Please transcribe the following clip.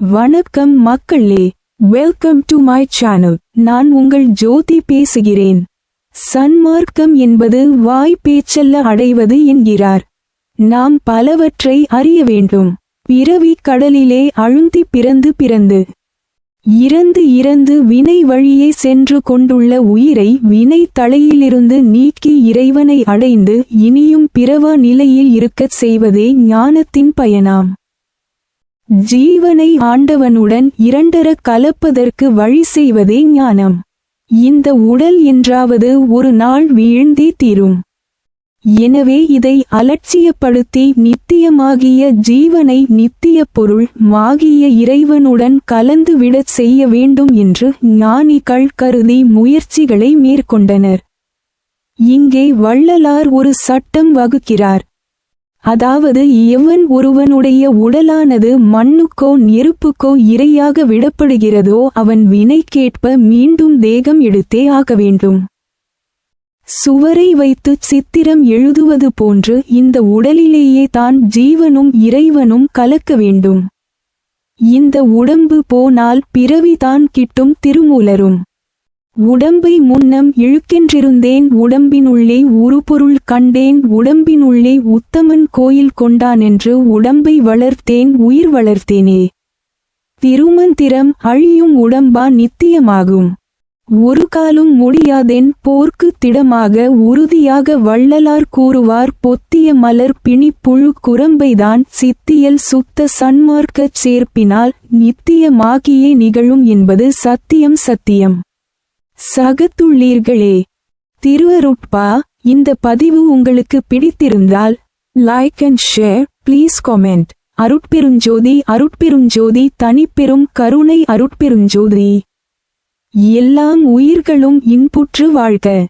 வணக்கம் மக்களே welcome to my channel நான் உங்கள் ஜோதி பேசுகிறேன். சன்மார்க்கம் என்பது வாய் பேச்சல்ல அடைவது என்கிறார். நாம் பலவற்றை அறிய வேண்டும். பிறவி கடலிலே அழுந்தி பிறந்து பிறந்து இறந்து இறந்து வினை வழியே சென்று கொண்டுள்ள உயிரை வினை தலையிலிருந்து நீக்கி இறைவனை அடைந்து இனியும் பிறவா நிலையில் இருக்கச் செய்வதே ஞானத்தின் பயனாம். ஜீவனை ஆண்டவனுடன் இரண்டர கலப்பதற்கு வழி செய்வதே ஞானம். இந்த உடல் என்றாவது ஒரு நாள் வீழ்ந்தே தீரும். எனவே இதை அலட்சியப்படுத்தி நித்தியமாகிய ஜீவனை நித்திய பொருள் மாகிய இறைவனுடன் கலந்துவிடச் செய்ய வேண்டும் என்று ஞானிகள் கருதி முயற்சிகளை மேற்கொண்டனர். இங்கே வள்ளலார் ஒரு சட்டம் வகுக்கிறார். அதாவது எவன் ஒருவனுடைய உடலானது மண்ணுக்கோ நெருப்புக்கோ இரையாக விடப்படுகிறதோ அவன் வினைக்கேற்ப மீண்டும் தேகம் எடுத்தே ஆக வேண்டும். சுவரை வைத்து சித்திரம் எழுதுவது போன்று இந்த உடலிலேயே தான் ஜீவனும் இறைவனும் கலக்க வேண்டும். இந்த உடம்பு போனால் பிறவிதான் கிட்டும் திருமூலரும். உடம்பை முன்னம் இழுக்கென்றிருந்தேன் உடம்பினுள்ளே உருபொருள் கண்டேன் உடம்பினுள்ளே உத்தமன் கோயில் கொண்டானென்று உடம்பை வளர்த்தேன் உயிர் வளர்த்தேனே. திருமந்திரம் அழியும் உடம்பா நித்தியமாகும். ஒரு காலும் முடியாதென் போர்க்கு திடமாக உறுதியாக வள்ளலார் கூறுவார் பொத்திய மலர் பிணிப்புழு குரம்பைதான் சித்தியல் சுத்த சன்மார்க்கச் சேர்ப்பினால் நித்தியமாகியே நிகழும் என்பது சத்தியம் சத்தியம். சகத்துள்ளீர்களே. திருவருட்பா இந்த பதிவு உங்களுக்கு பிடித்திருந்தால் like and share please comment Arutperunjothi Arutperunjothi தனிப்பெரும் கருணை அருட்பெருஞ்சோதி. எல்லாம் உயிர்களும் இன்புற்று வாழ்க.